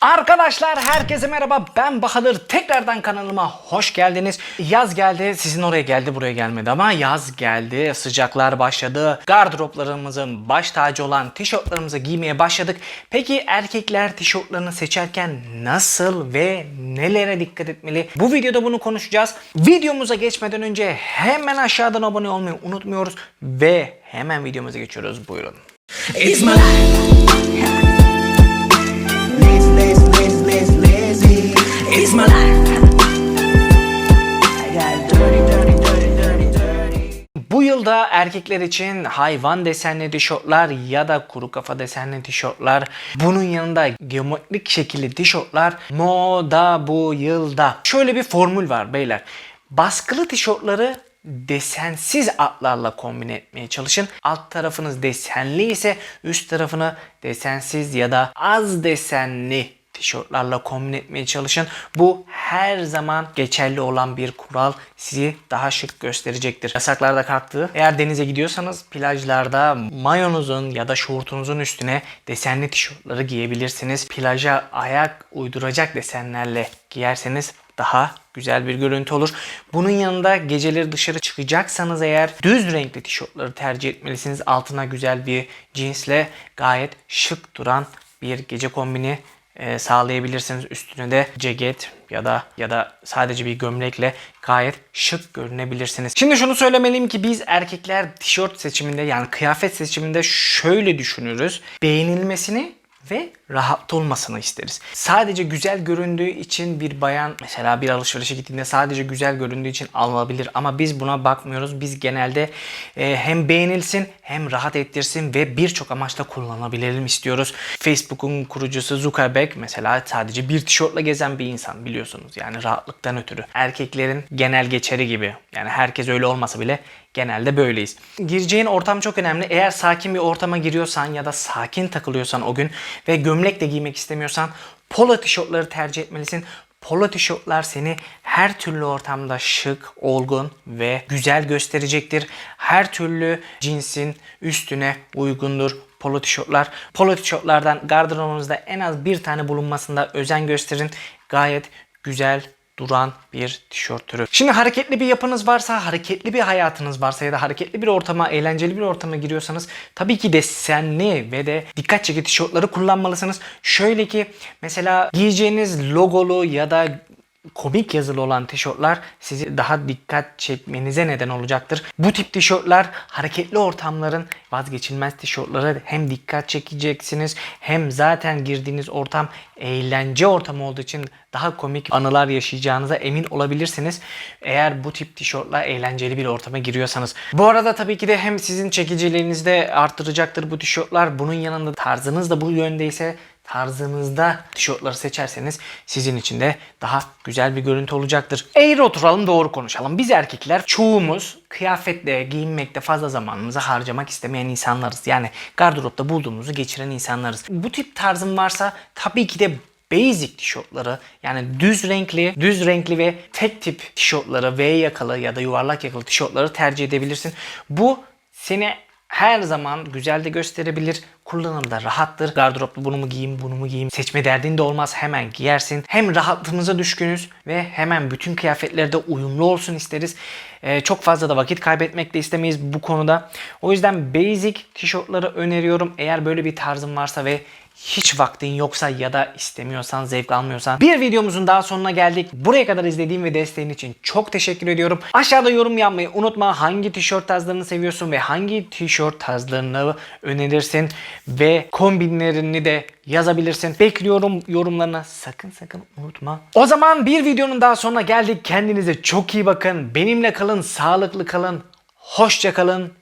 Arkadaşlar herkese merhaba ben Bahadır tekrardan kanalıma hoş geldiniz. Yaz geldi sizin oraya geldi buraya gelmedi ama yaz geldi sıcaklar başladı. Gardıroplarımızın baş tacı olan tişörtlerimizi giymeye başladık. Peki erkekler tişörtlerini seçerken nasıl ve nelere dikkat etmeli? Bu videoda bunu konuşacağız. Videomuza geçmeden önce hemen aşağıdan abone olmayı unutmuyoruz ve hemen videomuza geçiyoruz buyurun. It's my life. Bu yılda erkekler için hayvan desenli tişörtler ya da kuru kafa desenli tişörtler, bunun yanında geometrik şekilli tişörtler moda bu yılda. Şöyle bir formül var beyler. Baskılı tişörtleri desensiz atlarla kombine etmeye çalışın. Alt tarafınız desenli ise üst tarafını desensiz ya da az desenli tişörtlerle kombin etmeye çalışın. Bu her zaman geçerli olan bir kural sizi daha şık gösterecektir. Yasaklar da. Eğer denize gidiyorsanız plajlarda mayonuzun ya da şortunuzun üstüne desenli tişörtleri giyebilirsiniz. Plaja ayak uyduracak desenlerle giyerseniz daha güzel bir görüntü olur. Bunun yanında geceleri dışarı çıkacaksanız eğer düz renkli tişörtleri tercih etmelisiniz. Altına güzel bir cinsle gayet şık duran bir gece kombini e, sağlayabilirsiniz. Üstüne de ceket ya da ya da sadece bir gömlekle gayet şık görünebilirsiniz. Şimdi şunu söylemeliyim ki biz erkekler tişört seçiminde yani kıyafet seçiminde şöyle düşünürüz. Beğenilmesini ve rahat olmasını isteriz. Sadece güzel göründüğü için bir bayan mesela bir alışverişe gittiğinde sadece güzel göründüğü için alabilir ama biz buna bakmıyoruz. Biz genelde e, hem beğenilsin hem rahat ettirsin ve birçok amaçla kullanabilelim istiyoruz. Facebook'un kurucusu Zuckerberg mesela sadece bir tişörtle gezen bir insan biliyorsunuz. Yani rahatlıktan ötürü. Erkeklerin genel geçeri gibi. Yani herkes öyle olmasa bile genelde böyleyiz. Gireceğin ortam çok önemli. Eğer sakin bir ortama giriyorsan ya da sakin takılıyorsan o gün ve gömlek de giymek istemiyorsan polo tişörtleri tercih etmelisin. Polo tişörtler seni her türlü ortamda şık, olgun ve güzel gösterecektir. Her türlü cinsin üstüne uygundur polo tişörtler. Polo tişörtlerden gardırobunuzda en az bir tane bulunmasında özen gösterin. Gayet güzel duran bir tişört türü. Şimdi hareketli bir yapınız varsa, hareketli bir hayatınız varsa ya da hareketli bir ortama, eğlenceli bir ortama giriyorsanız tabii ki desenli ve de dikkat çekici tişörtleri kullanmalısınız. Şöyle ki mesela giyeceğiniz logolu ya da komik yazılı olan tişörtler sizi daha dikkat çekmenize neden olacaktır. Bu tip tişörtler hareketli ortamların vazgeçilmez tişörtleri hem dikkat çekeceksiniz hem zaten girdiğiniz ortam eğlence ortamı olduğu için daha komik anılar yaşayacağınıza emin olabilirsiniz. Eğer bu tip tişörtler eğlenceli bir ortama giriyorsanız. Bu arada tabii ki de hem sizin çekiciliğinizi de arttıracaktır bu tişörtler. Bunun yanında tarzınız da bu yöndeyse tarzınızda tişörtleri seçerseniz sizin için de daha güzel bir görüntü olacaktır. Eğri oturalım doğru konuşalım. Biz erkekler çoğumuz kıyafetle giyinmekte fazla zamanımızı harcamak istemeyen insanlarız. Yani gardıropta bulduğumuzu geçiren insanlarız. Bu tip tarzın varsa tabii ki de basic tişörtleri yani düz renkli, düz renkli ve tek tip tişörtleri V yakalı ya da yuvarlak yakalı tişörtleri tercih edebilirsin. Bu seni her zaman güzel de gösterebilir. Kullanımda rahattır. Gardıropta bunu mu giyeyim, bunu mu giyeyim seçme derdin de olmaz. Hemen giyersin. Hem rahatlığımıza düşkünüz ve hemen bütün kıyafetlerde uyumlu olsun isteriz. Ee, çok fazla da vakit kaybetmek de istemeyiz bu konuda. O yüzden basic tişörtleri öneriyorum. Eğer böyle bir tarzın varsa ve hiç vaktin yoksa ya da istemiyorsan, zevk almıyorsan bir videomuzun daha sonuna geldik. Buraya kadar izlediğin ve desteğin için çok teşekkür ediyorum. Aşağıda yorum yapmayı unutma. Hangi tişört tarzlarını seviyorsun ve hangi tişört tarzlarını önerirsin ve kombinlerini de yazabilirsin. Bekliyorum yorumlarına sakın sakın unutma. O zaman bir videonun daha sonuna geldik. Kendinize çok iyi bakın. Benimle kalın, sağlıklı kalın. Hoşça kalın.